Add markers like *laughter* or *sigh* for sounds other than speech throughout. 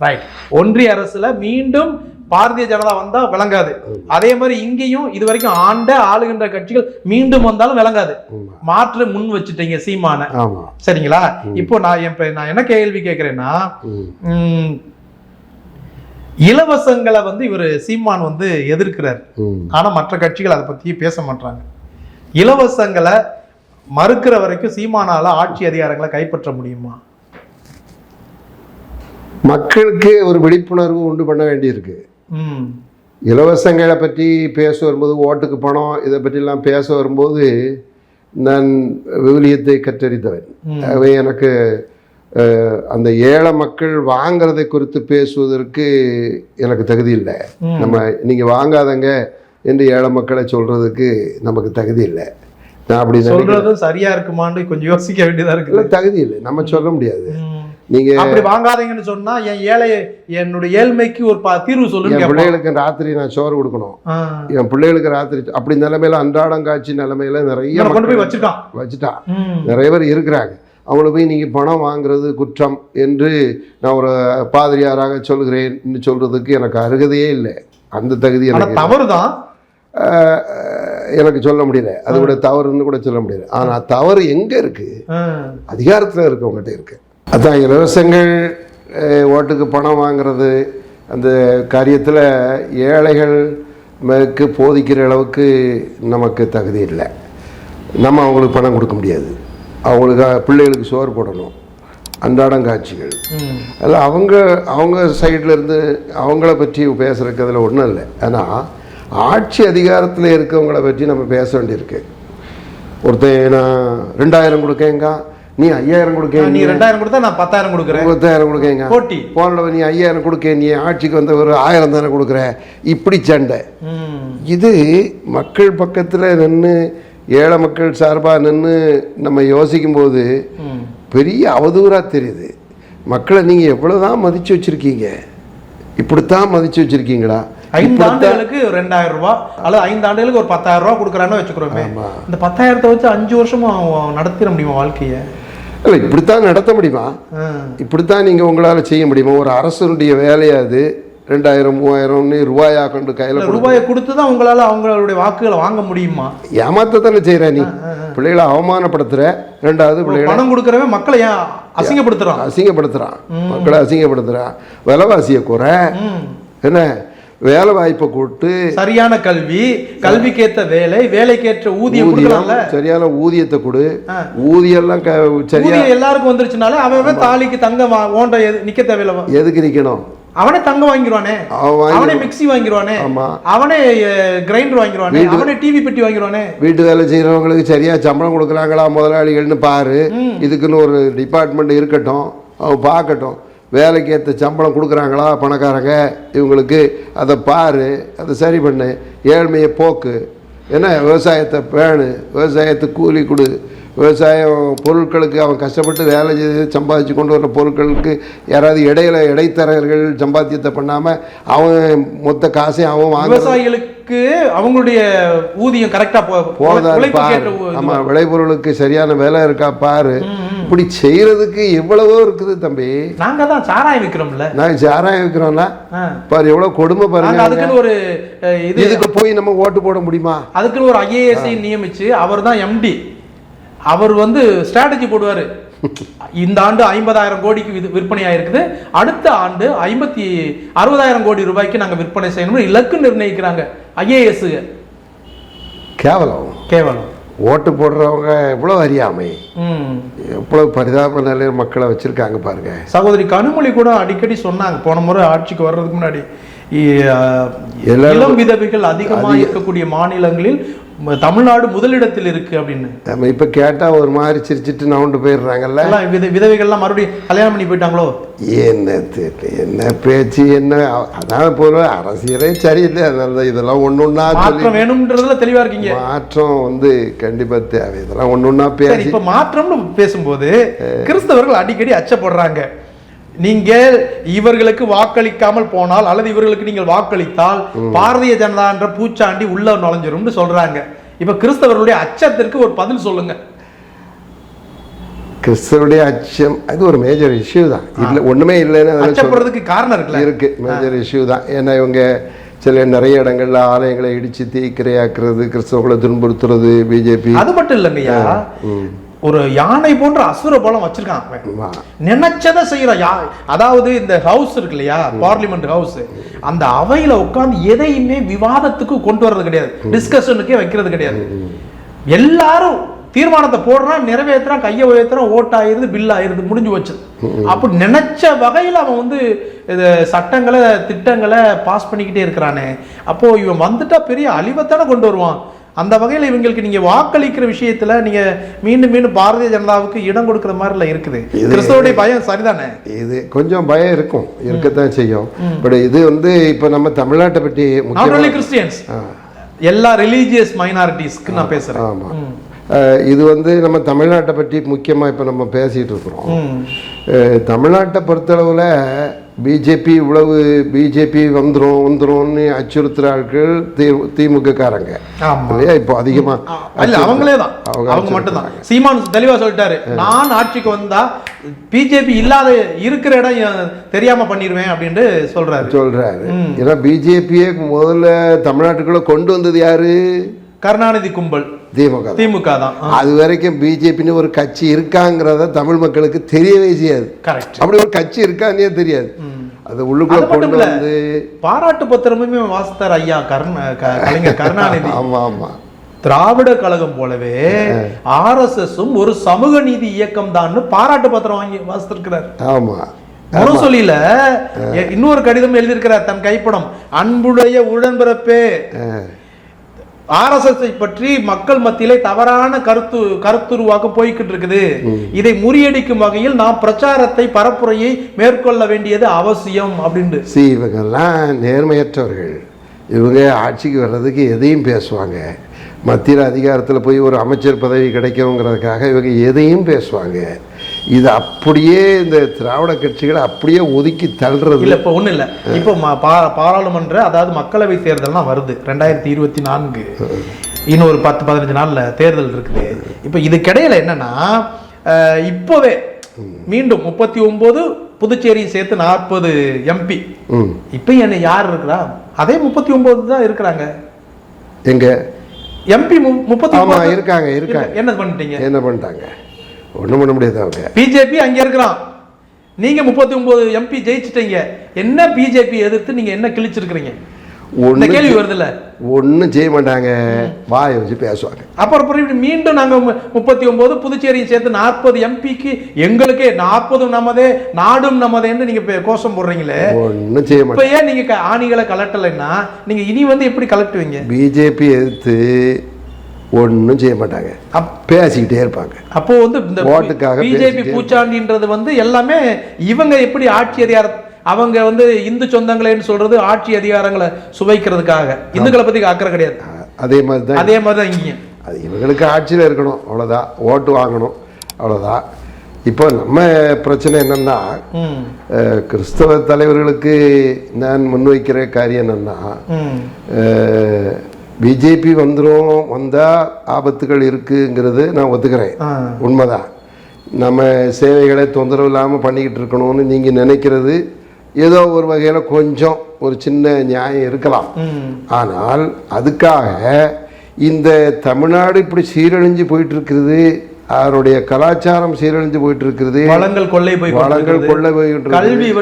Right ஒன்றிய அரசுல மீண்டும் பாரதிய ஜனதா வந்தா விளங்காது. அதே மாதிரி இங்கேயும் இது வரைக்கும் ஆண்ட ஆளுகின்ற கட்சிகள் மீண்டும் வந்தாலும் விளங்காது. மாற்று முன் வச்சுட்டீங்க சீமான. சரிங்களா? இப்போ நான் இப்ப நான் என்ன கேள்வி கேட்கிறேன்னா இலவசங்களை வந்து இவர் சீமான் வந்து எதிர்க்கிறார். ம். ஆனா மற்ற கட்சிகள் அதை பத்தி பேச மாட்டாங்க இலவசங்களை மறுக்கிற வரைக்கும் சீமானால ஆட்சி அதிகாரங்களை கைப்பற்ற முடியுமா? மக்களுக்கு ஒரு விழிப்புணர்வு உண்டு பண்ண வேண்டியிருக்கு. இலவசங்களை பற்றி பேச வரும்போது ஓட்டுக்கு பணம் இதை பற்றிலாம் பேச வரும்போது நான் விவிலியத்தை கற்றறிந்தவன். ஆகவே எனக்கு அந்த ஏழை மக்கள் வாங்குறதை குறித்து பேசுவதற்கு எனக்கு தகுதி இல்லை. நம்ம நீங்கள் வாங்காதங்க என்று ஏழை மக்களை சொல்கிறதுக்கு நமக்கு தகுதி இல்லை. நான் அப்படி நினைக்கிறேன். சொல்றது சரியா இருக்குமான்னு கொஞ்சம் யோசிக்க வேண்டியதா இல்லை, இருக்கு தகுதி இல்லை. நம்ம சொல்ல முடியாது. ம். நீங்கள் அப்படி வாங்காதீங்கன்னு சொன்னா என் ஏழை என்னுடைய ஏழ்மைக்கு ஒரு தீர்வு சொல்லுங்க என். பிள்ளைகளுக்கு ராத்திரி நான் சோறு கொடுக்கணும். என் பிள்ளைகளுக்கு ராத்திரி அப்படி நிலைமையில அன்றாடம் காட்சி நிலைமையில நிறைய கொண்டு போய் வச்சுட்டான் ம். நிறைய பேர் இருக்கிறாங்க. அவங்கள போய் நீங்கள் பணம் வாங்குறது குற்றம் என்று நான் ஒரு பாதிரியாராக சொல்கிறேன் சொல்றதுக்கு எனக்கு அருகதையே இல்லை. அந்த தகுதி எனக்கு தவறுதான். ஆஹ், எனக்கு சொல்ல முடியல. அது கூட தவறுன்னு கூட சொல்ல முடியல. ஆனால் தவறு எங்கே இருக்கு? ஆ. அதிகாரத்தில் இருக்கவங்ககிட்ட இருக்கு. அதான் இலவசங்கள் ஓட்டுக்கு பணம் வாங்குறது அந்த காரியத்தில் ஏழைகளுக்கு போதிக்கிற அளவுக்கு நமக்கு தகுதி இல்லை. நம்ம அவங்களுக்கு பணம் கொடுக்க முடியாது. அவங்களுக்கு பிள்ளைகளுக்கு சோறு போடணும். அன்றாடம் காட்சிகள். அதில் அவங்க அவங்க சைடில் இருந்து அவங்கள பற்றி பேசுறதுக்கு அதில் ஒன்றும் இல்லை. ஆனால் ஆட்சி அதிகாரத்தில் இருக்கவங்கள பற்றி நம்ம பேச வேண்டியிருக்கு. ஒருத்தன் நான் ரெண்டாயிரம் கொடுக்கேங்க நீ ஐயாயிரம் நீ கொடுக்கேங்க ரெண்டாயிரம் கொடுத்தா நான் பத்தாயிரம் கொடுக்குறேன். பத்தாயிரம் கொடுக்கேங்க. போட்டி. போனல நீ ஐயாயிரம் கொடுக்க நீ ஆட்சிக்கு வந்த ஒரு ஆயிரம் தானே கொடுக்குற. இப்படி சண்டை. இது மக்கள் பக்கத்தில் நின்று ஏழை மக்கள் சார்பாக நின்று நம்ம யோசிக்கும்போது. பெரிய அவதூறாக தெரியுது. மக்களை நீங்கள் எவ்வளோதான் மதித்து வச்சுருக்கீங்க? இப்படித்தான் மதித்து வச்சுருக்கீங்களா? ஐந்து ஆண்டுகளுக்கு ரெண்டாயிரம் ரூபாய் அல்லது ஐந்து ஆண்டுகளுக்கு ஒரு பத்தாயிரம் ரூபாய் கொடுக்குறான்னு வச்சுக்கிறோமே. இந்த பத்தாயிரத்தை வச்சு அஞ்சு வருஷமா அவன் நடத்திட முடியுமா வாழ்க்கைய? இல்லை இப்படித்தான் நடத்த முடியுமா. இப்படித்தான் நீங்கள் உங்களால் செய்ய முடியுமா? ஒரு அரசனுடைய வேலையா அது ரெண்டாயிரம் மூவாயிரம்னு ரூபாயா கொண்டு கையில் ரூபாயை கொடுத்து தான் உங்களால அவங்களுடைய வாக்குகளை வாங்க முடியுமா? ஏமாத்தத்தானே செய்கிற நீ. பிள்ளைகளை அவமானப்படுத்துகிற ரெண்டாவது பிள்ளைகளை பணம் கொடுக்கறவன் மக்களை ஏன் அசிங்கப்படுத்துறான்? அசிங்கப்படுத்துகிறான் மக்களை அசிங்கப்படுத்துகிறான் விலைவாசியை குறை. என்ன? வேலை வாய்ப்பை கூட்டு சரியான கல்வி கல்விக்கேத்த வேலை வேலைக்கேற்ற ஊதியம் ஊதியம் சரியான ஊதியத்தை கொடு. க சரியா எல்லாருக்கும் வந்துருச்சுனாலே அவன் தாலிக்கு ஓண்ட எது- நிக்க தேவையில்ல எதுக்கு நிற்கணும் அவனே தங்கம் வாங்கிடுவானே அவன் மிக்ஸி வாங்கிடுவானே ஆமா. அவனே கிரைண்டர் வாங்கிடுவானே அவனே டிவி பெட்டி வாங்கிடுவானே வீட்டு வேலை செய்கிறவங்களுக்கு சரியா சம்பளம் கொடுக்குறாங்களா முதலாளிகள்னு பாரு. இதுக்குன்னு ஒரு டிபார்ட்மெண்ட் இருக்கட்டும். அவன் பார்க்கட்டும். வேலைக்கு ஏற்ற சம்பளம் கொடுக்குறாங்களா பணக்காரங்க? இவங்களுக்கு அதை பாரு அதை சரி பண்ணு. ஏழ்மையை போக்கு. என்ன? விவசாயத்தை பேணு. விவசாயத்துக்கு கூலி கொடு. விவசாயம் பொருட்களுக்கு அவன் கஷ்டப்பட்டு வேலை செய்து சம்பாதிச்சு கொண்டு வர பொருட்களுக்கு யாராவது இடையில இடைத்தரகர்கள் சம்பாத்தியத்தை பண்ணாமல் அவன் மொத்த காசையும் அவன் வாங்க விவசாயிகளுக்கு அவங்களுடைய ஊதியம் கரெக்டா போதா உழைப்புக்கு பாரு. ஏற்ற ஊ- இது. ஆமா விளைபொருளுக்கு சரியான விலை இருக்கா பாரு. இப்படி செய்யறதுக்கு எவ்வளவோ இருக்குது தம்பி. நாங்க தான் சாராயம் விக்கிறோம்ல. நாங்க சாராயம் வைக்கிறோம்னா ஆ. பாரு எவ்வளவு கொடுமை பாருங்க. அதுக்குன்னு ஒரு இதுக்கு போய் நம்ம ஓட்டு போட முடியுமா? அதுக்குன்னு ஒரு ஐஏஎஸ்ஐ நியமிச்சு அவர் தான் எம்டி அவர் வந்து ஸ்ட்ராட்டஜி போடுவாரு. இந்த ஆண்டு ஐம்பதாயிரம் கோடிக்கு விற்பனை ஆயிருக்குது அடுத்த ஆண்டு ஐம்பத்தி அறுபதாயிரம் கோடி ரூபாய்க்கு நாங்க விற்பனை செய்யணும்னு இலக்கு நிர்ணயிக்கிறாங்க. ஐஏஎஸ் கேவலம். கேவலம். ஓட்டு போடுறவங்க எவ்வளவு அறியாமை? ம். எவ்வளவு பரிதாப நிலையில் மக்களை வச்சிருக்காங்க பாருங்க. சகோதரி கனிமொழி கூட அடிக்கடி சொன்னாங்க போன முறை ஆட்சிக்கு வர்றதுக்கு முன்னாடி. இளம் விதவைகள் அதிகமாக இருக்கக்கூடிய மாநிலங்களில் தமிழ்நாடு முதலிடத்தில் இருக்கு அப்படின்னு. நம்ம இப்ப கேட்டா ஒரு மாதிரி சிரிச்சிட்டு நவுண்டு போயிடுறாங்கல்ல? வித விதவைகள்லாம் மறுபடியும் கல்யாணம் பண்ணி போயிட்டாங்களோ? என்ன என்ன பேச்சு என்ன அதான் போல அரசியலே சரியில்லை அதனால தான் இதெல்லாம் ஒன்று ஒன்றா மாற்றம் வேணும்ன்றதுல தெளிவா இருக்கீங்க. மாற்றம் வந்து கண்டிப்பா தேவை இதெல்லாம் ஒன்று ஒன்றா பேசி இப்ப மாற்றம்னு பேசும்போது கிறிஸ்தவர்கள் அடிக்கடி அச்சப்படுறாங்க. நீங்கள் இவர்களுக்கு வாக்களிக்காமல் போனால் அல்லது இவர்களுக்கு நீங்கள் வாக்களித்தால் பாரதிய ஜனதா என்ற பூச்சாண்டி உள்ள நுழைஞ்சிரும்னு சொல்றாங்க. இப்ப கிறிஸ்தவர்களுடைய அச்சத்திற்கு ஒரு பதில் சொல்லுங்க. கிறிஸ்தவருடைய அச்சம் அது ஒரு மேஜர் இஷ்யூ தான். இல்லை ஒண்ணுமே இல்லைன்னு அச்சப்படுறதுக்கு காரணம் இருக்குல்ல. இருக்கு மேஜர் இஷ்யூ தான். ஏன்னா இவங்க சில நிறைய இடங்கள்ல ஆலயங்களை இடிச்சு தீக்கிரையாக்குறது கிறிஸ்தவர்களை துன்புறுத்துறது பிஜேபி அது மட்டும் இல்லைங்கய்யா. ஒரு யானை போன்ற அசுர பலம் வச்சிருக்கான் அவன். நினைச்சதை செய்யறான் யா அதாவது இந்த ஹவுஸ் இருக்கு இல்லையா பார்லிமெண்ட் ஹவுஸ் அந்த அவையில உட்கார்ந்து எதையுமே விவாதத்துக்கு கொண்டு வர்றது கிடையாது. டிஸ்கஷனுக்கே வைக்கிறது கிடையாது. எல்லாரும் தீர்மானத்தை போடுறான் நிறைவேற்றுறான் கையை உயர்த்துறான் ஓட் ஆயிருது பில் ஆயிருது முடிஞ்சு வச்சு அப்படி நினைச்ச வகையில் அவன் வந்து சட்டங்களை திட்டங்களை பாஸ் பண்ணிக்கிட்டே இருக்கிறானே. அப்போ இவன் வந்துட்டா பெரிய அழிவைத்தானே கொண்டு வருவான். அந்த வகையில் இவங்களுக்கு நீங்க வாக்களிக்கிற விஷயத்துல நீங்க மீண்டும் மீண்டும் பாரதிய ஜனதாவுக்கு இடம் கொடுக்கிற மாதிரில இருக்குது. கிறிஸ்தவனுடைய பயம் சரிதானே? இது கொஞ்சம் பயம் இருக்கும். இருக்கத்தான் செய்யும். பட் இது வந்து இப்போ நம்ம தமிழ்நாட்டை பற்றி கிறிஸ்டியன்ஸ் எல்லா ரிலீஜியஸ் மைனாரிட்டிஸ்க்கு நான் பேசுறேன். ஆமா. இது வந்து நம்ம தமிழ்நாட்டை பற்றி முக்கியமாக இப்போ நம்ம பேசிட்டு இருக்கிறோம். தமிழ்நாட்டை பொறுத்தளவில் பிஜேபி இவ்வளவு பிஜேபி வந்துரும் வந்துரும்னு அச்சுறுத்துற ஆட்கள் தி திமுக காரங்க ஆமா. இல்லையா? இப்போ அதிகமாக இல்ல அவங்களே தான். அவங்க மட்டும்தான். சீமான் தெளிவா சொல்லிட்டாரு. நான் ஆட்சிக்கு வந்தா பிஜேபி இல்லாத இருக்கிற இடம் தெரியாம பண்ணிடுவேன் அப்படின்ட்டு சொல்றாரு. சொல்றாரு. ஏன்னா பிஜேபியே முதல்ல தமிழ்நாட்டுக்குள்ள கொண்டு வந்தது யாரு? கருணாநிதி கும்பல். திமுக. திமுக தான். அது வரைக்கும் பிஜேபின்னு ஒரு கட்சி இருக்காங்கிறத தமிழ் மக்களுக்கு தெரியவே செய்யாது. அப்படி ஒரு கட்சி இருக்கான்னே தெரியாது. அது உள்ளுக்குள்ள கொண்டு. வந்து பாராட்டு பத்திரமுமே வாசித்தார் ஐயா கருண கலைஞர் *laughs* கருணாநிதி. ஆமா ஆமா. திராவிட கழகம் போலவே ஆர்எஸ்எஸும் ஒரு சமூக நீதி இயக்கம் தான் பாராட்டு பத்திரம் வாங்கி வாசித்திருக்கிறார். ஆமா. முரசொலியில இன்னொரு கடிதம் எழுதியிருக்கிறார் தன் கைப்படம். அன்புடைய உடன்பிறப்பே ஆர்எஸ்எஸ் பற்றி மக்கள் மத்தியிலே தவறான கருத்து கருத்துருவாக்க போய்கிட்டு இருக்குது இதை முறியடிக்கும் வகையில் நாம் பிரச்சாரத்தை பரப்புரையை மேற்கொள்ள வேண்டியது அவசியம் அப்படின்ட்டு. சி இவங்கெல்லாம் நேர்மையற்றவர்கள். இவங்க ஆட்சிக்கு வர்றதுக்கு எதையும் பேசுவாங்க. மத்தியில் அதிகாரத்தில் போய் ஒரு அமைச்சர் பதவி கிடைக்குங்கிறதுக்காக இவங்க எதையும் பேசுவாங்க. இது அப்படியே இந்த திராவிட கட்சிகளை அப்படியே ஒதுக்கி தள்ளுறது. இல்ல இப்ப ஒண்ணு இல்ல. இப்போ பா- பாராளுமன்ற அதாவது மக்களவை தேர்தல்லாம் வருது. ரெண்டாயிரத்தி இருபத்தி நான்கு. இன்னும் ஒரு பத்து பதினஞ்சு நாள்ல தேர்தல் இருக்குது. இப்ப இதுக்கிடையில என்னன்னா அஹ், இப்போவே மீண்டும் முப்பத்தி ஒன்பது புதுச்சேரியை சேர்த்து நாற்பது எம்பி இப்போ என்ன யார் இருக்கிறா? அதே முப்பத்தி ஒன்பது தான் இருக்கிறாங்க. எங்க? எம்பி முப்பத்தி இருக்காங்க இருக்காங்க. என்ன பண்ணிட்டீங்க? என்ன பண்ணிட்டாங்க? ஒன்றும் பண்ண முடியாது அவங்க. பிஜேபி அங்க இருக்கிறான் நீங்க முப்பத்தி ஒன்பது எம்பி ஜெயிச்சிட்டீங்க. என்ன பிஜேபி எதிர்த்து நீங்க என்ன கிழிச்சிருக்கிறீங்க? ஒன்றும் கேள்வி வருதுல்ல. ஒன்றும் செய்ய மாட்டாங்க. வாயை வச்சு பேசுவாங்க. அப்புறம் அப்புறம் இப்படி மீண்டும் நாங்க மு- முப்பத்தி ஒன்பது புதுச்சேரியை சேர்த்து நாற்பது எம்பிக்கு எங்களுக்கே நாற்பதும் நமதே நாடும் நமதேன்னு நீங்க இப்ப கோஷம் போடுறீங்களே. ஒன்றும் செய்ய இப்ப மாட்டாங்க. ஏன் நீங்க க- ஆணிகளை கலட்டலைன்னா நீங்க இனி வந்து எப்படி கலட்டுவீங்க? பிஜேபி எதிர்த்து ஒன்றும் செய்ய மாட்டாங்க. அப்- பேசிக்கிட்டே இருப்பாங்க. அப்போ வந்து இந்த ஓட்டுக்காக பிஜேபி பூச்சாண்டின்றது வந்து எல்லாமே இவங்க எப்படி ஆட்சி அதிகார அவங்க வந்து இந்து சொந்தங்களேன்னு சொல்றது ஆட்சி அதிகாரங்களை சுவைக்கிறதுக்காக. இந்துக்களை பத்தி அக்கறை கிடையாது. அதே மாதிரி தான் அதே மாதிரி தான் இங்கேயும் அது இவங்களுக்கு ஆட்சியில் இருக்கணும். அவ்வளோதான் ஓட்டு வாங்கணும். அவ்வளோதான் இப்போ நம்ம பிரச்சனை என்னன்னா கிறிஸ்தவ தலைவர்களுக்கு நான் முன்வைக்கிற காரியம் என்னன்னா பிஜேபி வந்துடும் வந்தால் ஆபத்துகள் இருக்குங்கிறது நான் ஒத்துக்கிறேன். உண்மைதான். நம்ம சேவைகளை தொந்தரவு இல்லாமல் பண்ணிக்கிட்டு இருக்கணும்னு நீங்கள் நினைக்கிறது ஏதோ ஒரு வகையில் கொஞ்சம் ஒரு சின்ன நியாயம் இருக்கலாம். ஆனால் அதுக்காக இந்த தமிழ்நாடு இப்படி சீரழிஞ்சு போயிட்டு இருக்குது அவருடைய கலாச்சாரம் சீரழிஞ்சு போயிட்டு இருக்குது வளங்கள் கொள்ளை போய் வளங்கள். கொள்ளை இருக்குது. கல்வி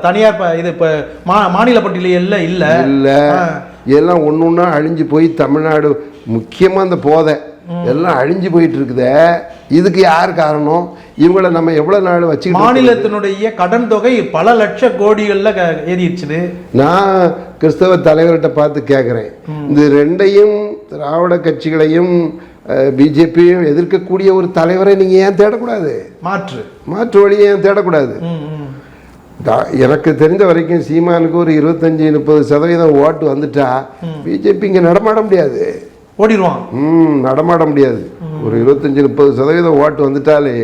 தனியார் இது இப்ப மா- மாநில பட்டியலில் இல்ல இல்ல. எல்லாம் ஒண்ணு ஒண்ணா அழிஞ்சு போய் தமிழ்நாடு முக்கியமா இந்த போதை. எல்லாம் அழிஞ்சு போயிட்டு இருக்குதே இதுக்கு யார் காரணம்? இவங்கள நம்ம எவ்வளவு நாள் வச்சுக்கிட்டு மாநிலத்தினுடைய கடன் தொகை பல லட்ச கோடிகள்ல ஏறிடுச்சுது நான் கிறிஸ்தவ தலைவர்கிட்ட பார்த்து கேட்குறேன் இந்த ரெண்டையும் திராவிட கட்சிகளையும் பிஜேபியும் எதிர்க்கக்கூடிய ஒரு தலைவரை நீங்க ஏன் தேடக்கூடாது? மாற்று. மாற்று வழியை ஏன் தேடக்கூடாது? எனக்கு தெரிஞ்ச வரைக்கும் சீமானுக்கு ஒரு இருபத்தஞ்சி முப்பது சதவீதம் ஓட்டு வந்துட்டா பிஜேபி இங்க நடமாட முடியாது. ஓடிடுவான் ம் நடமாட முடியாது. ஒரு இருபத்தஞ்சி முப்பது சதவீதம் ஓட்டு வந்துட்டாலே.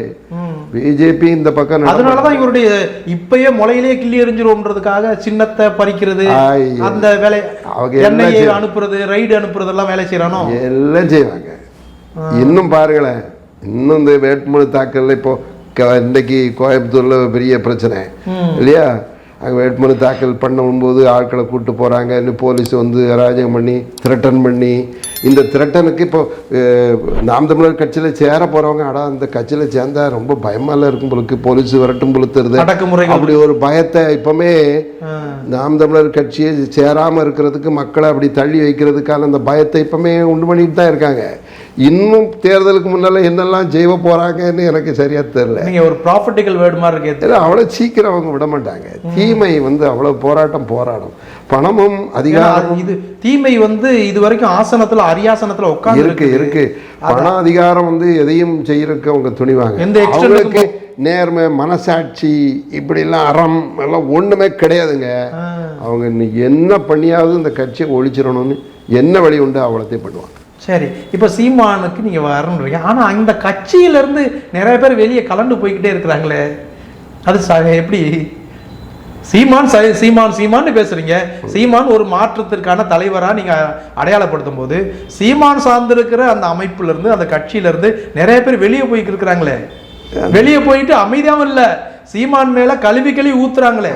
பிஜேபி இந்த பக்கம் நட- அதனாலதான் இவருடைய இப்பயே முளையிலே கிள்ளி எறிஞ்சிரும்ன்றதுக்காக சின்னத்தை பறிக்கிறது. அந்த வேலை அவங்க எண்ணெயை அனுப்புறது ரைடு அனுப்புறதெல்லாம் வேலை செய்யறானோ எல்லாம் செய்வாங்க. இன்னும் பாருங்களேன். இன்னும் இந்த வேட்புமனு தாக்கல்ல இப்போ இன்னைக்கு கோயம்புத்தூரில் பெரிய பிரச்சனை. இல்லையா? அங்கே வேட்புமனு தாக்கல் பண்ணும்போது ஆட்களை கூட்டு போகிறாங்க இன்னும் போலீஸ் வந்து அராஜகம் பண்ணி திரட்டன் பண்ணி. இந்த திரட்டனுக்கு இப்போ நாம் தமிழர் கட்சியில் சேர போகிறவங்க அடா இந்த கட்சியில் சேர்ந்தா ரொம்ப பயமால இருக்கும் பொழுது போலீஸ் விரட்டும் பொழுத்துறது அப்படி ஒரு பயத்தை இப்போமே. நாம் தமிழர் கட்சியை சேராமல் இருக்கிறதுக்கு மக்களை அப்படி தள்ளி வைக்கிறதுக்கான அந்த பயத்தை இப்போமே உண்டு பண்ணிட்டு தான் இருக்காங்க. இன்னும் தேர்தலுக்கு முன்னால் என்னெல்லாம் செய்ய போகிறாங்கன்னு எனக்கு சரியாக தெரியல. நீங்க ஒரு ப்ராஃபிட்டிக்கல் வேர்டு மாதிரி இருக்கு. ஏன்னா அவ்வளோ சீக்கிரம் அவங்க விட மாட்டாங்க. தீமை வந்து அவ்வளோ போராட்டம் போராடும். பணமும் அதிகாரம் அது- இது தீமை வந்து இது வரைக்கும் ஆசனத்துல அரியாசனத்துல உட்கார்ந்து இருக்கு இருக்கு. பணம் அதிகாரம் வந்து எதையும் செய்யறதுக்கு அவங்க துணிவாங்க. எந்த அவங்களுக்கு நேர்மை மனசாட்சி இப்படிலாம் அறம் எல்லாம் ஒண்ணுமே கிடையாதுங்க. அவங்க என்ன பண்ணியாவது இந்த கட்சியை ஒழிச்சிடணும்னு என்ன வழி உண்டு அவ்வளோத்தையும் பண்ணுவாங்க. சரி இப்போ சீமானுக்கு நீங்கள் வரணுன்றீங்க ஆனால் அந்த கட்சியிலேருந்து நிறைய பேர் வெளியே கலந்து போய்கிட்டே இருக்கிறாங்களே. அது ச- எப்படி? சீமான் ச- சீமான் சீமான்னு பேசுறீங்க. சீமான் ஒரு மாற்றத்திற்கான தலைவராக நீங்கள் அடையாளப்படுத்தும் போது சீமான் சார்ந்திருக்கிற அந்த அமைப்புலேருந்து அந்த கட்சியிலேருந்து நிறைய பேர் வெளியே போய்க்கு இருக்கிறாங்களே. வெளியே போயிட்டு அமைதியாகவும் இல்லை. சீமான் மேலே கழுவி கழுவி ஊத்துறாங்களே.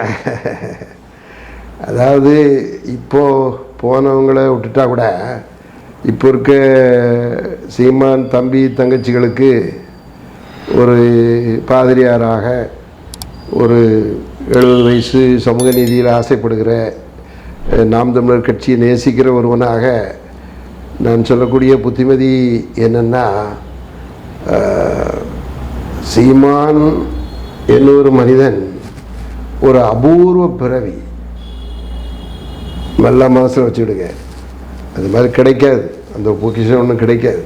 அதாவது இப்போ போனவங்கள விட்டுட்டா கூட இப்போ இருக்க சீமான் தம்பி தங்கச்சிகளுக்கு ஒரு பாதிரியாராக ஒரு எழுபது வயசு சமூக நீதியில் ஆசைப்படுகிற நாம் தமிழர் கட்சியை நேசிக்கிற ஒருவனாக நான் சொல்லக்கூடிய புத்திமதி என்னென்னா சீமான் என்னொரு மனிதன் ஒரு அபூர்வ பிறவி. நல்ல மனசில் வச்சுக்கிடுங்க. அது மாதிரி கிடைக்காது. அந்த பொக்கிஷன் ஒன்றும் கிடைக்காது.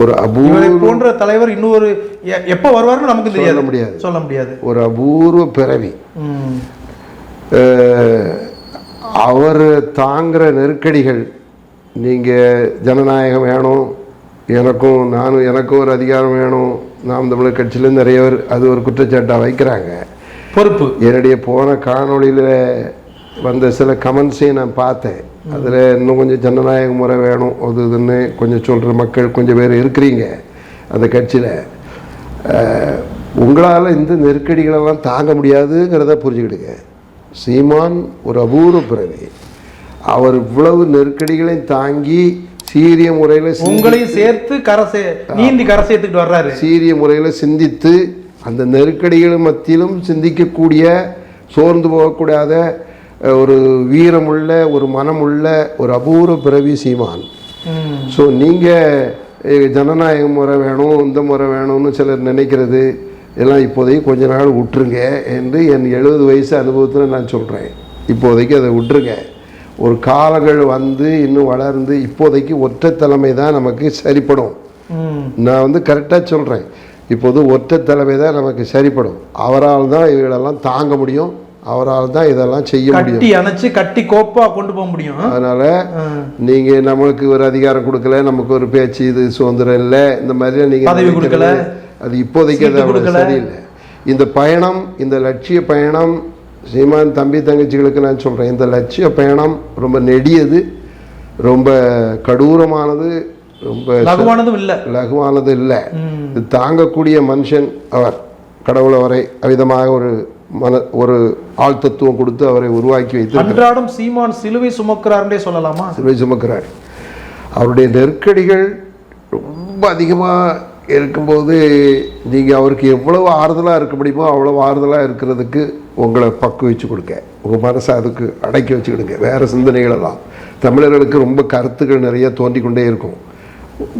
ஒரு அபூர்வ போன்ற தலைவர் இன்னொரு எப்ப வருவாருன்னு நமக்கு தெரியாது. முடியாது. சொல்ல முடியாது. ஒரு அபூர்வ பிறவி. அவர் தாங்குற நெருக்கடிகள் நீங்கள் ஜனநாயகம் வேணும் எனக்கும் நானும் எனக்கும் ஒரு அதிகாரம் வேணும் நாம் தமிழர் கட்சியிலேருந்து நிறைய பேர் அது ஒரு குற்றச்சாட்டாக வைக்கிறாங்க. பொறுப்பு. என்னுடைய போன காணொளியில் வந்த சில கமெண்ட்ஸையும் நான் பார்த்தேன். அதில் இன்னும் கொஞ்சம் ஜனநாயக முறை வேணும் அது இதுன்னு கொஞ்சம் சொல்கிற மக்கள் கொஞ்சம் பேர் இருக்கிறீங்க அந்த கட்சியில். உங்களால் இந்த நெருக்கடிகளெல்லாம் தாங்க முடியாதுங்கிறத புரிஞ்சுக்கிடுங்க. சீமான் ஒரு அபூர்வ பிறவி. அவர் இவ்வளவு நெருக்கடிகளையும் தாங்கி சீரிய முறையில் உங்களையும் சேர்த்து கரை சே நீந்தி கரை சேர்த்துக்கிட்டு வர்றாரு. சீரிய முறையில் சிந்தித்து அந்த நெருக்கடிகள் மத்தியிலும் சிந்திக்கக்கூடிய சோர்ந்து போகக்கூடாத ஒரு வீரமுள்ள ஒரு மனமுள்ள ஒரு அபூர்வ பிறவி சீமான். ஸோ நீங்கள் ஜனநாயக முறை வேணும் இந்த முறை வேணும்னு சிலர் நினைக்கிறது எல்லாம் இப்போதைக்கு கொஞ்ச நாள் விட்டுருங்க என்று என் எழுபது வயசு அனுபவத்தில் நான் சொல்கிறேன் இப்போதைக்கு அதை விட்டுருங்க. ஒரு காலங்கள் வந்து இன்னும் வளர்ந்து இப்போதைக்கு ஒற்றை தலைமை தான் நமக்கு சரிப்படும். நான் வந்து கரெக்டாக சொல்கிறேன் இப்போது ஒற்றை தலைமை தான் நமக்கு சரிப்படும். அவரால் தான் இவைகளெல்லாம் தாங்க முடியும். அவரால் தான் இதெல்லாம் செய்ய முடியும் கட்டி அணைச்சு கட்டி கோப்பா கொண்டு போக முடியும் அதனால். நீங்கள் நம்மளுக்கு ஒரு அதிகாரம் கொடுக்கல நமக்கு ஒரு பேச்சு இது சுதந்திரம் இல்லை இந்த மாதிரிலாம் நீங்கள் பதவி கொடுக்கல. அது இப்போதைக்கு அது. சரியில்லை இந்த பயணம் இந்த லட்சிய பயணம் சீமான் தம்பி தங்கச்சிகளுக்கு நான் சொல்கிறேன் இந்த லட்சிய பயணம் ரொம்ப நெடியது ரொம்ப கடூரமானது ரொம்ப லகுவானதும் இல்ல லகுவானது இல்லை. இது தாங்கக்கூடிய மனுஷன் அவர் கடவுள் அவரை அவிதமாக ஒரு மன ஒரு ஆள் தத்துவம் கொடுத்து அவரை உருவாக்கி வைத்து அன்றாடம் சீமான் சிலுவை சுமக்கிறாருன்றே சொல்லலாமா? சிலுவை சுமக்கிறார். அவருடைய நெருக்கடிகள் ரொம்ப அதிகமாக இருக்கும்போது நீங்கள் அவருக்கு எவ்வளவு ஆறுதலாக இருக்க முடியுமோ அவ்வளவு ஆறுதலாக இருக்கிறதுக்கு உங்களை பக்கு வச்சு கொடுங்க. உங்கள் மனசை அதுக்கு அடக்கி வச்சுக்கிடுங்க. வேறு சிந்தனைகளெல்லாம் தமிழர்களுக்கு ரொம்ப கருத்துக்கள் நிறைய தோன்றிக் கொண்டே இருக்கும்.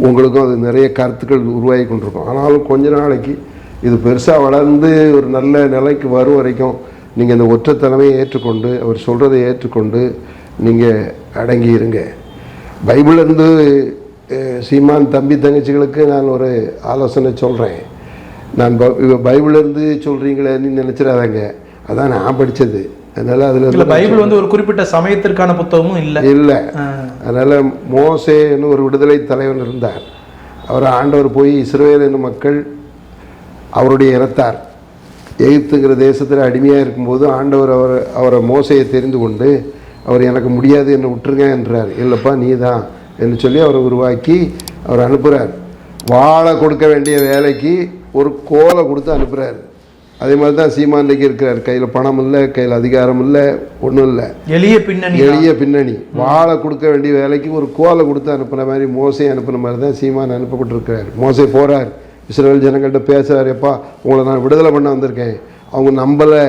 உங்களுக்கும் அது நிறைய கருத்துக்கள் உருவாகி கொண்டிருக்கும். ஆனாலும் கொஞ்ச நாளைக்கு இது பெருசாக வளர்ந்து ஒரு நல்ல நிலைக்கு வரும் வரைக்கும் நீங்கள் இந்த ஒற்றை தலைமையை ஏற்றுக்கொண்டு அவர் சொல்கிறதை ஏற்றுக்கொண்டு நீங்கள் அடங்கி இருங்க. பைபிள்லேருந்து சீமான் தம்பி தங்கச்சிகளுக்கு நான் ஒரு ஆலோசனை சொல்கிறேன் நான் ப- இவ பைபிள்லேருந்து சொல்கிறீங்களேன்னு நினச்சிடாதாங்க. அதான் நான் படித்தது அதனால் அதில் பைபிள் வந்து ஒரு குறிப்பிட்ட சமயத்திற்கான புத்தகமும் இல்ல. இல்லை. அதனால் மோசேன்னு ஒரு விடுதலை தலைவன் இருந்தார். அவர் ஆண்டவர் போய் இஸ்ரவேல் என்னும் மக்கள் அவருடைய இனத்தார் எகிப்துங்கிற தேசத்தில் அடிமையாக இருக்கும்போது ஆண்டவர் அவர் அவரை மோசையை தெரிந்து கொண்டு அவர் எனக்கு முடியாது என்னை விட்டுருங்க என்றார். இல்லைப்பா நீ தான் என்று சொல்லி அவரை உருவாக்கி அவர் அனுப்புகிறார் வாழை கொடுக்க வேண்டிய வேலைக்கு ஒரு கோலை கொடுத்து அனுப்புகிறாரு அதே மாதிரி தான் சீமான்லைக்கு இருக்கிறார். கையில் பணம் இல்லை கையில் அதிகாரம் இல்லை ஒன்றும் இல்லை. எளிய பின்னணி எளிய பின்னணி. வாழை கொடுக்க வேண்டிய வேலைக்கு ஒரு கோலை கொடுத்து அனுப்புன மாதிரி மோசை அனுப்புன மாதிரி தான் சீமான் அனுப்பப்பட்டிருக்கிறார். மோசை போகிறார் இஸ்ரேல் ஜனங்கள்கிட்ட பேசுகிறார் எப்பா உங்களை நான் விடுதலை பண்ண வந்திருக்கேன். அவங்க நம்பலை.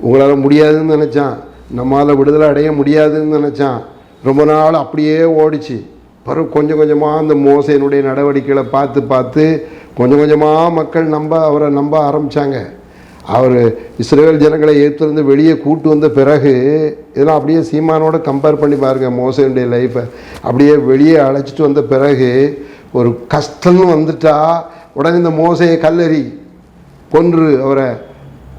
உங்களால் முடியாதுன்னு நினச்சான். நம்மளால் விடுதலை அடைய முடியாதுன்னு நினச்சான். ரொம்ப நாள் அப்படியே ஓடிச்சு. பிறகு கொஞ்சம் கொஞ்சமாக அந்த மோசையினுடைய நடவடிக்கைகளை பார்த்து பார்த்து கொஞ்சம் கொஞ்சமாக மக்கள் நம்ப அவரை நம்ப ஆரம்பித்தாங்க அவர் இஸ்ரேல் ஜனங்களை ஏற்றிருந்து வெளியே கூட்டு வந்த பிறகு இதெல்லாம் அப்படியே சீமானோட கம்பேர் பண்ணி பாருங்கள் மோசையுடைய லைஃப்பை அப்படியே வெளியே அழைச்சிட்டு வந்த பிறகு ஒரு கஷ்டம்னு வந்துட்டா உடனே இந்த மோசையை கல்லறி கொன்று அவரை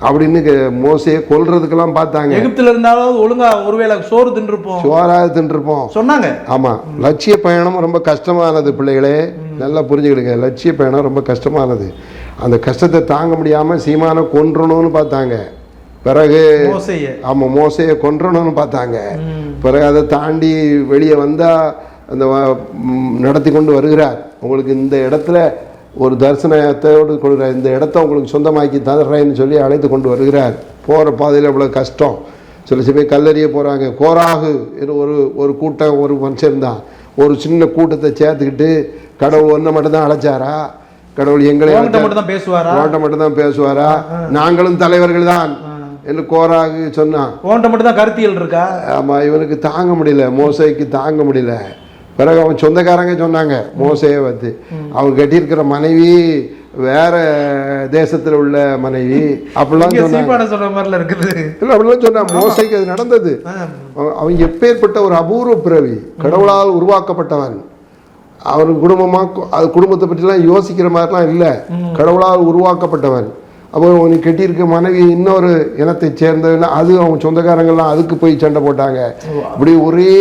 அப்படின்னு மோசையை கொல்றதுக்கெல்லாம் பார்த்தாங்க. எகிப்துல இருந்தாலும் ஒழுங்கா ஒருவேளை சோறு தின்றுப்போம் சோறாக தின்றுருப்போம். சொன்னாங்க. ஆமாம் லட்சிய பயணம் ரொம்ப கஷ்டமானது பிள்ளைகளே. நல்லா புரிஞ்சுக்கிடுங்க. லட்சிய பயணம் ரொம்ப கஷ்டமானது. அந்த கஷ்டத்தை தாங்க முடியாமல் சீமானை கொன்றணும்னு பார்த்தாங்க. பிறகு ஆமாம் மோசையை கொன்றணும்னு பார்த்தாங்க. பிறகு அதை தாண்டி வெளியே வந்தால் அந்த நடத்தி கொண்டு வருகிறார். உங்களுக்கு இந்த இடத்துல ஒரு தரிசனத்தோடு கொடுக்குறார் இந்த இடத்த உங்களுக்கு சொந்தமாக்கி தர்றேன்னு சொல்லி அழைத்து கொண்டு வருகிறார். போகிற பாதையில் இவ்வளோ கஷ்டம். சில பேர் கல்லறிய போகிறாங்க கோராகு ஒரு ஒரு கூட்டம் ஒரு மனுஷன் தான். ஒரு சின்ன கூட்டத்தை சேர்த்துக்கிட்டு கடவுள் ஒன்றை மட்டும்தான் அழைச்சாரா? கடவுள் எங்களை மட்டும் தான் பேசுவாரா? உன்கிட்ட மட்டும்தான் பேசுவாரா? நாங்களும் தலைவர்கள் தான் என்று கோராகு சொன்னான். உன்கிட்ட மட்டும் தான் கருத்தியல் இருக்கா? ஆமாம் இவனுக்கு தாங்க முடியல. மோசைக்கு தாங்க முடியல. பிறகு அவன் சொந்தக்காரங்க சொன்னாங்க மோசையை பற்றி அவன் கட்டியிருக்கிற மனைவி வேற தேசத்தில் உள்ள மனைவி அப்படிலாம் சொன்னாங்க. இருக்குது. இல்லை அப்படிலாம் சொன்னான் மோசைக்கு அது நடந்தது. அவன் அவன் எப்பேற்பட்ட ஒரு அபூர்வ பிறவி கடவுளால் உருவாக்கப்பட்டவன். அவன் குடும்பமாக அது குடும்பத்தை பற்றிலாம் யோசிக்கிற மாதிரிலாம் இல்லை. கடவுளால் உருவாக்கப்பட்டவன். அப்போ அவனுக்கு கட்டியிருக்க மனைவி இன்னொரு இனத்தைச் சேர்ந்தவன் அது அவன் சொந்தக்காரங்கள்லாம் அதுக்கு போய் சண்டை போட்டாங்க. இப்படி ஒரே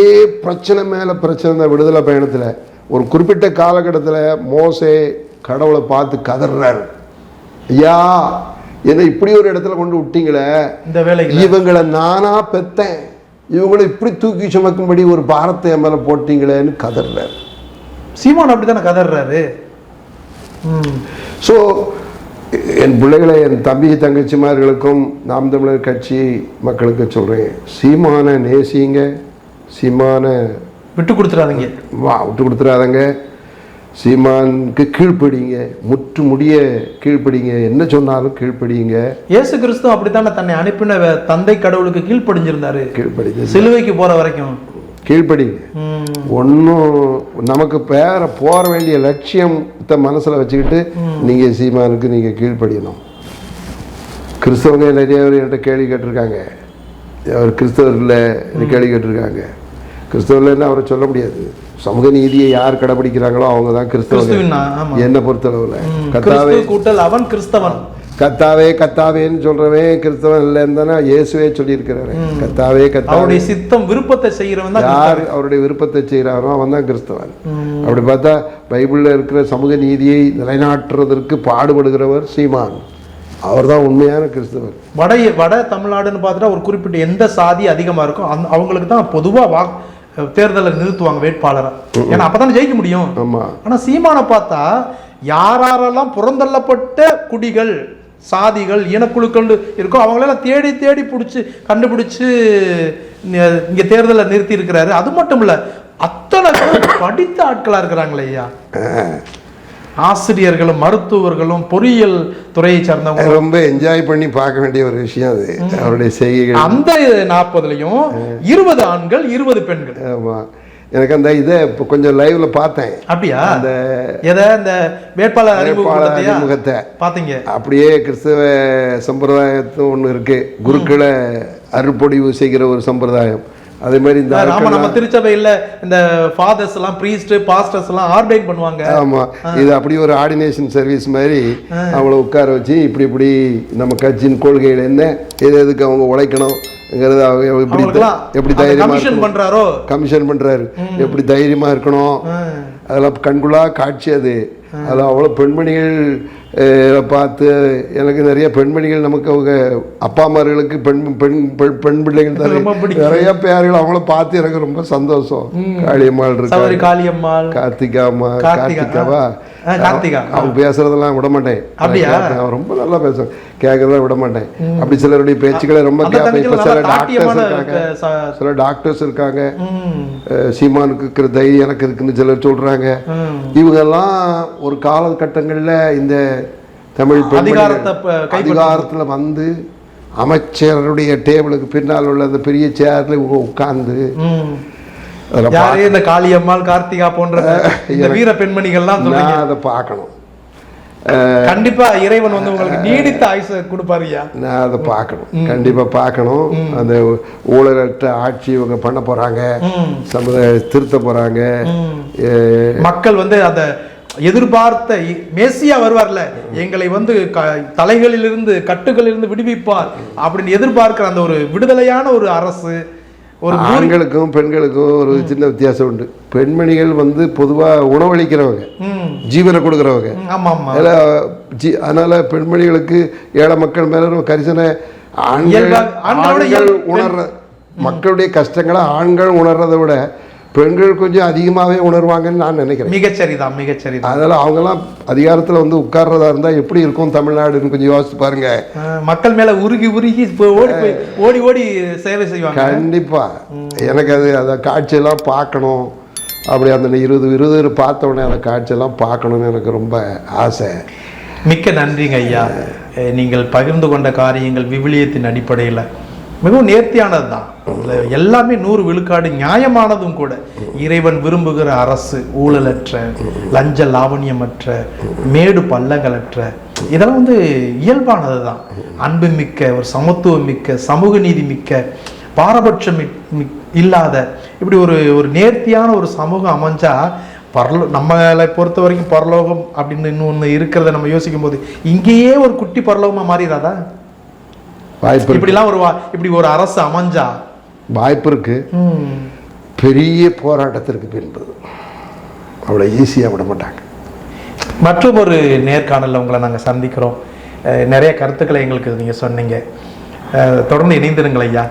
பிரச்சனை மேலே பிரச்சனை விடுதலை பயணத்தில். ஒரு குறிப்பிட்ட காலகட்டத்தில் மோசே கடவுளை பார்த்து கதறாரு ஐயா என்னை இப்படி ஒரு இடத்துல கொண்டு விட்டீங்களே? இந்த வேலைக்கு. இவங்களை நானா பெத்தேன். இவங்களை இப்படி தூக்கி சுமக்கும்படி ஒரு பாரத்தை என் மேல போட்டீங்களேன்னு கதறாரு சீமான் அப்படித்தானே கதறாரு ம். ஸோ என் பிள்ளைகளை என் தம்பி தங்கச்சிமார்களுக்கும் நாம் தமிழர் கட்சி மக்களுக்கு சொல்கிறேன் சீமான நேசிங்க சீமான விட்டு கொடுத்துறாதீங்க. வா விட்டு கொடுத்துறாதங்க. சீமானுக்கு கீழ்ப்படிங்க முற்று முடிய கீழ்ப்படிங்க. என்ன சொன்னாலும் கீழ்ப்படிங்க. இயேசு கிறிஸ்து அப்படித்தானே தன்னை அனுப்பின தந்தை கடவுளுக்கு கீழ்ப்படிஞ்சிருந்தாரு. கீழ்ப்படிங்க சிலுவைக்கு போற வரைக்கும். கீழ்ப்படிங்க. ஒன்றும் நமக்கு பேர போற வேண்டிய லட்சியத்தை மனசுல வச்சுக்கிட்டு நீங்க சீமானுக்கு நீங்க கீழ்ப்படியணும். கிறிஸ்தவங்க நிறைய பேர் என்கிட்ட கேள்வி கேட்டிருக்காங்க. அவர் கிறிஸ்தவர் இல்லை கேள்வி கேட்டிருக்காங்க. கிறிஸ்தவர்லன்னு அவரை சொல்ல முடியாது. சமூக நீதியை யார் கடைபிடிக்கிறாங்களோ அவங்க தான் ஆமா. என்னை பொறுத்தளவில். கத்தாவே கூட்டல் அவன் கிறிஸ்தவன். கத்தாவே கத்தாவேன்னு சொல்றவன் கிறிஸ்தவன் இல்லைன்னு தானே இயேசுவே சொல்லியிருக்கிறாரு கத்தாவே கத்தாவே. அவருடைய சித்தம் விருப்பத்தை செய்யறவன் தான் யார் அவருடைய விருப்பத்தை செய்கிறாரோ அவன் தான் கிறிஸ்தவன். அப்படி பார்த்தா பைபிளில் இருக்கிற சமூக நீதியை நிலைநாட்டுறதற்கு பாடுபடுகிறவர் சீமான். அவர்தான் உண்மையான கிறிஸ்தவர். வட வட தமிழ்நாடுன்னு பார்த்துட்டா ஒரு குறிப்பிட்ட எந்த சாதி அதிகமா இருக்கோ அந்த அவங்களுக்கு தான் பொதுவா வா தேர்தலை நிறுத்துவாங்க வேட்பாளரை. ஏன்னா அப்பதானே ஜெயிக்க முடியும். ஆமாம் ஆனா சீமானை பார்த்தா யாரெல்லாம் புறந்தள்ளப்பட்ட குடிகள் சாதிகள் இனக்குழுக்கள் இருக்கோ அவங்களெல்லாம் தேடி தேடி பிடிச்சி கண்டுபிடிச்சு இங்க- தேர்தலை நிறுத்தி இருக்கிறாரு அது மட்டும் இல்ல அத்தனை படித்த ஆட்களா இருக்கிறாங்களே ஐயா. ஆசிரியர்களும் மருத்துவர்களும் பொறியியல் துறையை சார்ந்தவங்க ரொம்ப என்ஜாய் பண்ணி பார்க்க வேண்டிய ஒரு விஷயம் அது. அவருடைய செய்கைகள். அந்த நாற்பதுலயும் இருபது ஆண்கள் இருபது பெண்கள். ஆமாம் எனக்கு அந்த இதை இப்போ கொஞ்சம் லைவ்ல பார்த்தேன். அப்படியா? அந்த எதை? இந்த வேட்பாளர் வேட்பாளர்? அறிமுகத்தை. பாத்தீங்க அப்படியே கிறிஸ்தவ சம்பிரதாயத்து ஒன்று இருக்கு. குருக்களை அருப்பொடிவு செய்கிற ஒரு சம்பிரதாயம். அதே மாதிரி இந்த ஆமா நம்ம திருச்சபையில இந்த ஃபாதர்ஸ் எல்லாம் பிரீஸ்ட் பாஸ்டர்ஸ் எல்லாம் ஆர்டைன் பண்ணுவாங்க. ஆமா. இது அப்படி ஒரு ஆர்டினேஷன் சர்வீஸ் மாதிரி அவங்கள உட்கார வச்சு இப்படி இப்படி நம்ம கட்சியின் கொள்கைகள் என்ன எது எதுக்கு அவங்க அவங்க எப்படி தைரியமா. பண்றாரோ? கமிஷன் பண்றாரு. எப்படி தைரியமா இருக்கணும்? அதெல்லாம் கண்குள்ளா காட்சி அது. அதில் அவ்வளோ பெண்மணிகள் பார்த்து எனக்கு நிறைய பெண்மணிகள் நமக்கு அவங்க அப்பா அம்மார்களுக்கு பெண் பெண் பெண் பெண் பிள்ளைகள் பிடிக்கும். நிறைய பேர்கள் அவங்கள பார்த்து எனக்கு ரொம்ப சந்தோஷம். காளியம்மாள் இருக்கா காளியம்மாள். கார்த்திகா, கார்த்திகாவா? ஆ, கார்த்திகா அவங்க பேசுறதெல்லாம் விட மாட்டேன் அப்படியா? அவன் ரொம்ப நல்லா பேசுவான் கேட்கறதெல்லாம் விட மாட்டேன் அப்படி சிலருடைய பேச்சுக்களை ரொம்ப கேட்பேன் இப்ப சில டாக்டர்ஸ் இருக்காங்க. சில டாக்டர்ஸ் இருக்காங்க. சீமானுக்கு இருக்கிற தைரியம் எனக்கு இருக்குன்னு சிலர் சொல்றாங்க. இவங்கெல்லாம் ஒரு காலகட்டங்கள்ல இந்த தமிழ் அதிகாரத்துல வந்து அமைச்சருடைய டேபிளுக்கு பின்னால் உள்ள அந்த பெரிய சேர்ல உட்கார்ந்து யாரு இந்த காளியம்மாள் கார்த்திகா போன்ற இந்த வீர பெண்மணிகள்லாம் நான் அதை பார்க்கணும். கண்டிப்பா இறைவன் வந்து உங்களுக்கு நீடித்த ஆயுச கொடுப்பாருயா நான் அதை பார்க்கணும். கண்டிப்பா பார்க்கணும். அந்த ஊழலற்ற ஆட்சி இவங்க பண்ண போறாங்க. சமுதாய திருத்த போறாங்க. மக்கள் வந்து அந்த எதிர்பார்த்த மேசியா வருவார்ல எங்களை வந்து தலைகளிலிருந்து கட்டுகளிலிருந்து விடுவிப்பார் அப்படின்னு எதிர்பார்க்கிற அந்த ஒரு விடுதலையான ஒரு அரசு ஒரு ஆண்களுக்கும் பெண்களுக்கும் ஒரு சின்ன வித்தியாசம் உண்டு. பெண்மணிகள் வந்து பொதுவா உணவளிக்கிறவங்க ஜீவனை கொடுக்குறவங்க. அதில் ஜி அதனால பெண்மணிகளுக்கு ஏழை மக்கள் மேல ஒரு கரிசனை ஆண்கள் உணர்ற மக்களுடைய கஷ்டங்களை ஆண்கள் உணர்றதை விட பெண்கள் கொஞ்சம் அதிகமாகவே உணர்வாங்கன்னு நான் நினைக்கிறேன். மிகச்சரிதான் மிகச்சரிதான். அதனால அவங்கெல்லாம் அதிகாரத்தில் வந்து உட்கார்றதா இருந்தா எப்படி இருக்கும் தமிழ்நாடுன்னு கொஞ்சம் யோசிச்சு பாருங்க. மக்கள் மேல உருகி உருகி ஓடி ஓடி ஓடி சேவை செய்வாங்க. கண்டிப்பா. எனக்கு அது அந்த காட்சியெல்லாம் பார்க்கணும். அப்படி அந்த இருபது இருபது பார்த்த உடனே அந்த காட்சியெல்லாம் பார்க்கணும்னு எனக்கு ரொம்ப ஆசை. மிக்க நன்றிங்க ஐயா. நீங்கள் பகிர்ந்து கொண்ட காரியங்கள் விவிலியத்தின் அடிப்படையில். மிகவும் நேர்த்தியானது தான் எல்லாமே நூறு விழுக்காடு நியாயமானதும் கூட. இறைவன் விரும்புகிற அரசு ஊழலற்ற லஞ்ச லாவண்யமற்ற மேடு பள்ளங்களற்ற இதெல்லாம் வந்து இயல்பானது தான் அன்பு மிக்க ஒரு சமத்துவம் மிக்க சமூக நீதி மிக்க பாரபட்சம் இல்லாத இப்படி ஒரு ஒரு நேர்த்தியான ஒரு சமூகம் அமைஞ்சா பரலோ நம்மளை பொறுத்த வரைக்கும் பரலோகம் அப்படின்னு இன்னொன்று இருக்கிறத நம்ம யோசிக்கும் போது இங்கேயே ஒரு குட்டி பரலோகமாக மாறிடாதா? வாய்ப்பு இப்படிலாம் ஒரு இப்படி ஒரு அரசு அமைஞ்சா? வாய்ப்பு இருக்கு. பெரிய போராட்டத்திற்கு பின்பு அவ்வளோ ஈஸியாக விட மாட்டாங்க. மற்றும் ஒரு நேர்காணலில் உங்களை நாங்கள் சந்திக்கிறோம். நிறைய கருத்துக்களை எங்களுக்கு நீங்கள் சொன்னீங்க. தொடர்ந்து இணைந்திருங்கள் ஐயா.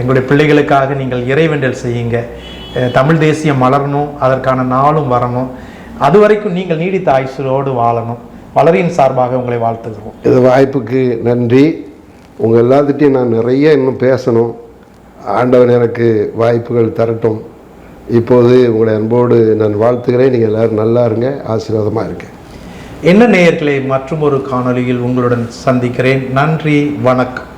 எங்களுடைய பிள்ளைகளுக்காக நீங்கள் இறைவேண்டல் செய்யுங்க. தமிழ் தேசியம் மலரணும் அதற்கான நாளும் வரணும். அது வரைக்கும் நீங்கள் நீடித்த ஆயுசோடு வாழணும். வளரின் சார்பாக உங்களை வாழ்த்துகிறோம். இது வாய்ப்புக்கு நன்றி. உங்கள் எல்லாத்துட்டையும் நான் நிறைய இன்னும் பேசணும். ஆண்டவன் எனக்கு வாய்ப்புகள் தரட்டும். இப்போது உங்களை அன்போடு நான் வாழ்த்துகிறேன். நீங்கள் எல்லோரும் நல்லா இருங்க. ஆசீர்வாதமாக இருங்க. என்ன நேயர்களே மற்றும் ஒரு காணொளியில் உங்களுடன் சந்திக்கிறேன். நன்றி வணக்கம்.